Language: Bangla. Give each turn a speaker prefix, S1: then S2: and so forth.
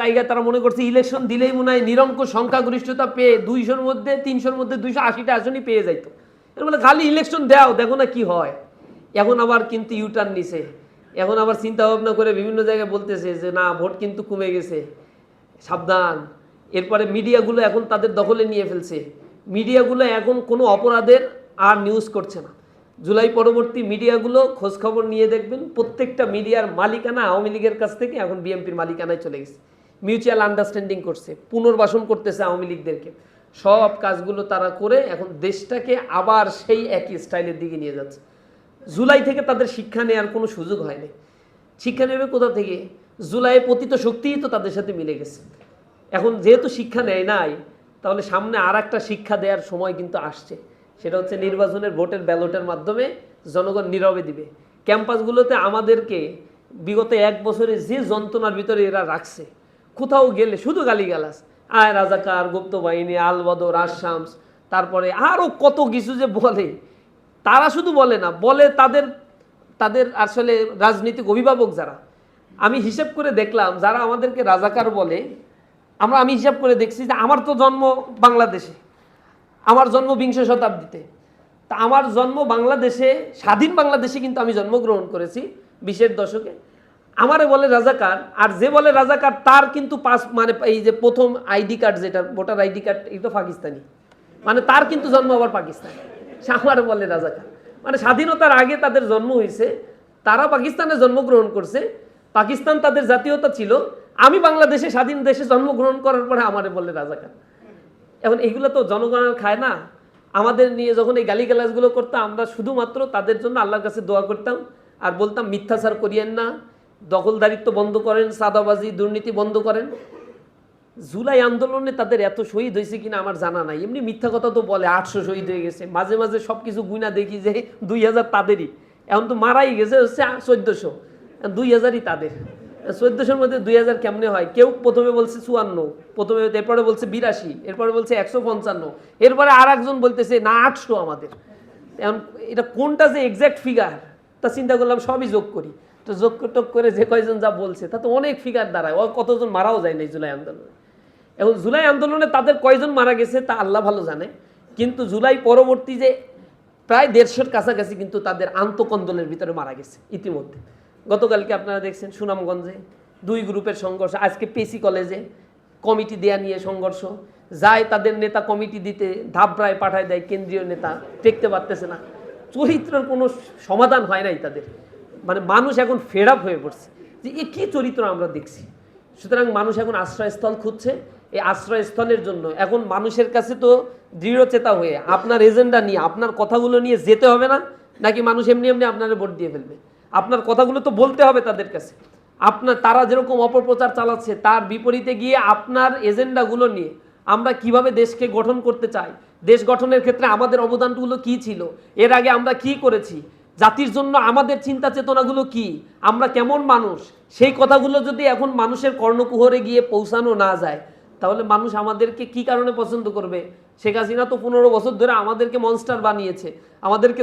S1: জায়গায় তারা মনে করছে ইলেকশন দিলেই মনে হয় নিরঙ্কুশ সংখ্যাগরিষ্ঠতা পেয়ে দুইশোর মধ্যে, তিনশোর মধ্যে দুইশো আশিটা আসনই পেয়ে যাইতো। এর বলে খালি ইলেকশন দাও, দেখো না কি হয়। এখন আবার কিন্তু ইউটার্ন নিছে। এখন আবার চিন্তা ভাবনা করে বিভিন্ন জায়গায় বলতেছে যে, না, ভোট কিন্তু কমে গেছে। সাবধান। এরপরে মিডিয়াগুলো এখন তাদের দখলে নিয়ে ফেলছে। মিডিয়াগুলো এখন কোনো অপরাধের আর নিউজ করছে না। জুলাই পরবর্তী মিডিয়াগুলো খোঁজখবর নিয়ে দেখবেন, প্রত্যেকটা মিডিয়ার মালিকানা আওয়ামী লীগের কাছ থেকে এখন বিএনপির মালিকানায় চলে গেছে। মিউচুয়াল আন্ডারস্ট্যান্ডিং করছে, পুনর্বাসন করতেছে আওয়ামী লীগদেরকে। সব কাজগুলো তারা করে এখন দেশটাকে আবার সেই একই স্টাইলের দিকে নিয়ে যাচ্ছে। জুলাই থেকে তাদের শিক্ষা নেওয়ার কোনো সুযোগ হয়নি শিক্ষা নেবে কোথা থেকে? জুলাইয়ে পতিত শক্তিই তো তাদের সাথে মিলে গেছে। এখন যেহেতু শিক্ষা নেয় নাই, তাহলে সামনে আর একটা শিক্ষা দেওয়ার সময় কিন্তু আসছে। সেটা হচ্ছে নির্বাচনের ভোটের ব্যালটের মাধ্যমে জনগণ নীরবে দিবে। ক্যাম্পাসগুলোতে আমাদেরকে বিগত এক বছরে যে যন্ত্রণার ভিতরে এরা রাখছে কোথাও গেলে শুধু গালিগালাজ। আয় রাজাকার, গুপ্ত বাহিনী আলবদর আসামস তারপরে আরও কত কিছু যে বলে। তারা শুধু বলে না, বলে তাদের তাদের আসলে রাজনৈতিক অভিভাবক যারা। আমি হিসেব করে দেখলাম, যারা আমাদেরকে রাজাকার বলে, আমরা, আমি হিসাব করে দেখছি যে আমার তো জন্ম বাংলাদেশে, আমার জন্ম বিংশ শতাব্দীতে। তা আমার জন্ম বাংলাদেশে, স্বাধীন বাংলাদেশে কিন্তু আমি জন্মগ্রহণ করেছি বিশের দশকে। আমারে বলে রাজাকার, আর যে বলে রাজাকার, তার কিন্তু পাস মানে এই যে প্রথম আইডি কার্ড যেটা, ভোটার আইডি কার্ড এটা পাকিস্তানি। মানে তার কিন্তু জন্ম আবার পাকিস্তান। সে আমারে বলে রাজাকার। মানে স্বাধীনতার আগে তাদের জন্ম হয়েছে তারা পাকিস্তানে জন্মগ্রহণ করছে, পাকিস্তান তাদের জাতীয়তা ছিল। আমি বাংলাদেশে স্বাধীন দেশে জন্মগ্রহণ করার পরে আমারে বলে রাজাকার। এখন এগুলো তো জনগণের খায় না। আমাদের নিয়ে যখন এই গালিগালাজগুলো করতাম, আমরা শুধুমাত্র তাদের জন্য আল্লাহর কাছে দোয়া করতাম, আর বলতাম, মিথ্যাচার করিয়েন না। দখলদারিত্ব বন্ধ করেন সাদাবাজি দুর্নীতি বন্ধ করেন। জুলাই আন্দোলনে তাদের এত শহীদ হয়েছে কিনা আমার জানা নাই। এমনি মিথ্যা কথা তো বলে, আটশো শহীদ হয়ে গেছে। মাঝে মাঝে সব কিছু গুইনা দেখি যে দুই হাজার তাদেরই। এখন তো মারাই গেছে, হচ্ছে চোদ্দশো। দুই হাজারই তাদের। চোদ্দশোর মধ্যে দুই হাজার কেমনে হয়? কেউ প্রথমে বলছে চুয়ান্ন, প্রথমে এরপরে বলছে বিরাশি, এরপরে বলছে একশো পঞ্চান্ন। এরপরে আর একজন বলতেছে, না, আটশো আমাদের। এখন এটা কোনটা যে এক্স্যাক্ট ফিগার তা চিন্তা করলাম সবই যোগ করি। তো যোগ টোগ করে যে কয়জন যা বলছে, তা তো অনেক ফিগার দাঁড়ায়। ও কতজন মারাও যায় না জুলাই আন্দোলনে। এখন জুলাই আন্দোলনে তাদের কয়জন মারা গেছে তা আল্লাহ ভালো জানে। কিন্তু জুলাই পরবর্তী যে প্রায় দেড়শোর কাছাকাছি কিন্তু তাদের আন্তকন্দলের ভিতরে মারা গেছে ইতিমধ্যে। গতকালকে আপনারা দেখছেন সুনামগঞ্জে দুই গ্রুপের সংঘর্ষ, আজকে পেসি কলেজে কমিটি দেয়া নিয়ে সংঘর্ষ। যায় তাদের নেতা কমিটি দিতে, ধাপড়ায় পাঠায় দেয়, কেন্দ্রীয় নেতা দেখতে পারতেছে না। চরিত্রের কোনো সমাধান হয় নাই তাদের। মানে মানুষ এখন ফেড আপ হয়ে পড়ছে যে এ কী চরিত্র আমরা দেখছি? সুতরাং মানুষ এখন আশ্রয়স্থল খুঁজছে। এই আশ্রয়স্থলের জন্য এখন মানুষের কাছে তো দৃঢ়চেতা হয়ে আপনার এজেন্ডা নিয়ে, আপনার কথাগুলো নিয়ে যেতে হবে না, নাকি মানুষ এমনি এমনি আপনার ভোট দিয়ে ফেলবে? আপনার কথাগুলো তো বলতে হবে তাদের কাছে। আপনার, তারা যেরকম অপপ্রচার চালাচ্ছে, তার বিপরীতে গিয়ে আপনার এজেন্ডাগুলো নিয়ে আমরা কীভাবে দেশকে গঠন করতে চাই? দেশ গঠনের ক্ষেত্রে আমাদের অবদানগুলো কি ছিল? এর আগে আমরা কি করেছি? জাতির জন্য আমাদের চিন্তা চেতনাগুলো কি? আমরা কেমন মানুষ? সেই কথাগুলো যদি এখন মানুষের কর্ণকুহরে গিয়ে পৌঁছানো না যায়, তাহলে মানুষ আমাদেরকে কি কারণে পছন্দ করবে? শেখ হাসিনা তো পনেরো বছর ধরে আমাদেরকে মনস্টার বানিয়েছে, আমাদেরকে